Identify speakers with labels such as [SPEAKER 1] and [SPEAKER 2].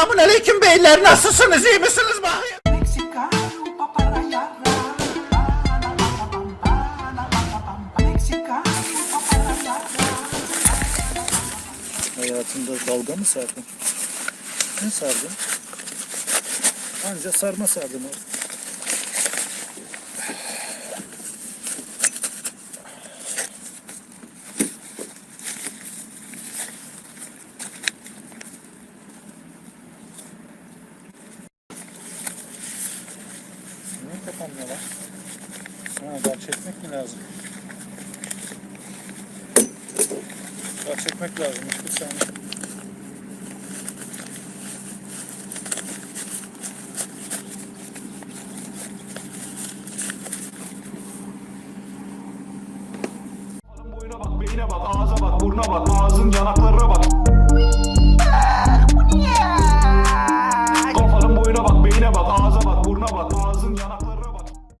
[SPEAKER 1] Selamun aleyküm beyler nasılsınız iyi misiniz bakayım?
[SPEAKER 2] Hayatında dalga mı sardın? Ne sardın? Anca sarma sardın o. Niye kapanmıyor lan? Ha, daha çekmek mi lazım? Daha çekmek lazım. Bir saniye.
[SPEAKER 3] Bak, ağza bak, buruna bak, ağzın yanaklarına bak.